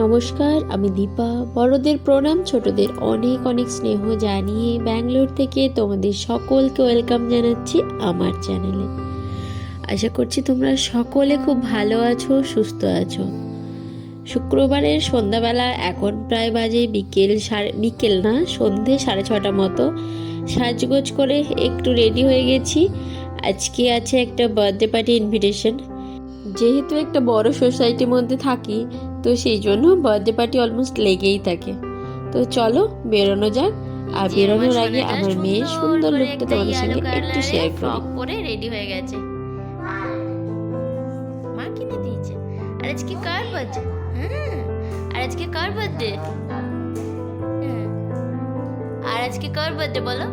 নমস্কার, আমি দীপা। বড়দের প্রণাম, ছোটদের অনেক অনেক স্নেহ জানিয়ে ব্যাঙ্গালোর থেকে তোমাদের সকলকে ওয়েলকাম জানাচ্ছি আমার চ্যানেলে। আশা করছি তোমরা সকলে খুব ভালো আছো, সুস্থ আছো। শুক্রবারের সন্ধ্যাবেলা এখন প্রায় বাজে বিকেল সাড়ে বিকেল না, সন্ধে সাড়ে ছটা মতো। সাজগোজ করে একটু রেডি হয়ে গেছি। আজকে আছে একটা বার্থডে পার্টি ইনভিটেশন যেহেতু একটা বড় সোসাইটির মধ্যে থাকি তো সেই জন্য বার্থডে পার্টি অলমোস্ট লেগেই থাকে। তো চলো বেরোনো যাক। আর বেরোনোর আগে আমার মেয়ের সুন্দর লুকটা তোমাদের সঙ্গে একটু শেয়ার করি। পরে রেডি হয়ে গেছে। মা কিনে দিয়েছে। আর আজকে কার বার্থডে হুম আর আজকে কার বার্থডে আর আজকে কার বার্থডে বলো?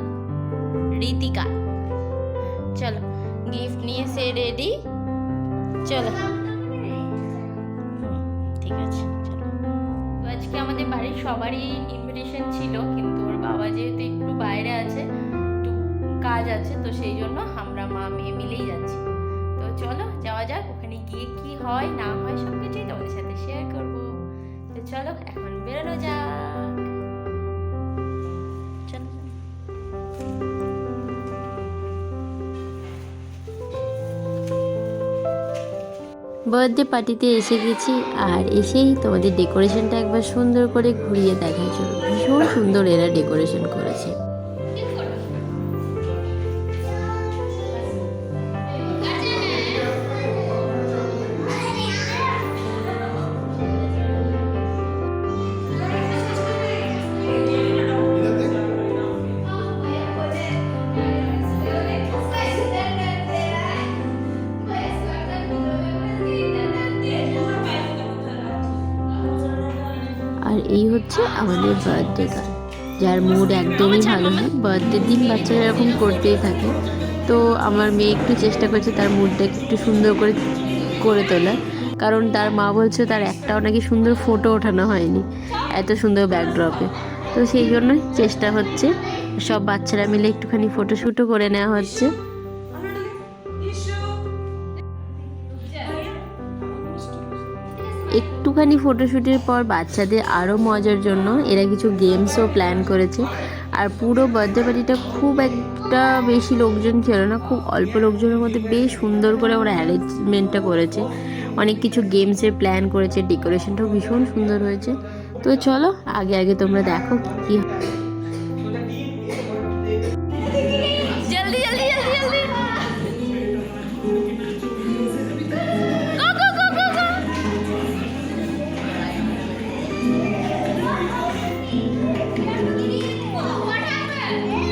রীতিকা চলো গিফট নিয়ে সে রেডি চলো। বাড়ির সবারই ইনভিটেশন ছিল, কিন্তু ওর বাবা যেহেতু একটু বাইরে আছে, একটু কাজ আছে, তো সেই জন্য আমরা মা মেয়ে মিলেই যাচ্ছি। তো চলো, যাওয়া যাক, ওখানে গিয়ে কি হয়, না হয় সব কিছুই তোমাদের সাথে শেয়ার করব। তো চলো, এখন বেরোনো যাক। বার্থডে পার্টিতে এসে গেছি আর এসেই তোমাদের ডেকোরেশনটা একবার সুন্দর করে ঘুরিয়ে দেখার জন্য ভীষণ সুন্দর এরা ডেকোরেশন করেছে। এই হচ্ছে আমাদের বার্থডে গার্ল যার মুড একদমই ভালো না। বার্থডে দিন বাচ্চারা এরকম করতেই থাকে। তো আমার মেয়ে একটু চেষ্টা করছে তার মুডটাকে একটু সুন্দর করে করে তোলার। কারণ তার মা বলছে তার একটাও নাকি সুন্দর ফটো ওঠানো হয়নি। এত সুন্দর ব্যাকড্রপে তো সেই জন্যই চেষ্টা হচ্ছে। সব বাচ্চারা মিলে একটুখানি ফটোশ্যুটও করে নেওয়া হচ্ছে। একটুখানি ফটোশ্যুটের পর বাচ্চাদের আরও মজার জন্য এরা কিছু গেমসও প্ল্যান করেছে। আর পুরো বার্থডে পার্টিটা খুব একটা বেশি লোকজন ছিল না, খুব অল্প লোকজনের মধ্যে বেশ সুন্দর করে ওরা অ্যারেঞ্জমেন্টটা করেছে। অনেক কিছু গেমসের প্ল্যান করেছে ডেকোরেশনটাও ভীষণ সুন্দর হয়েছে। তো চলো, আগে আগে তোমরা দেখো কী What happened?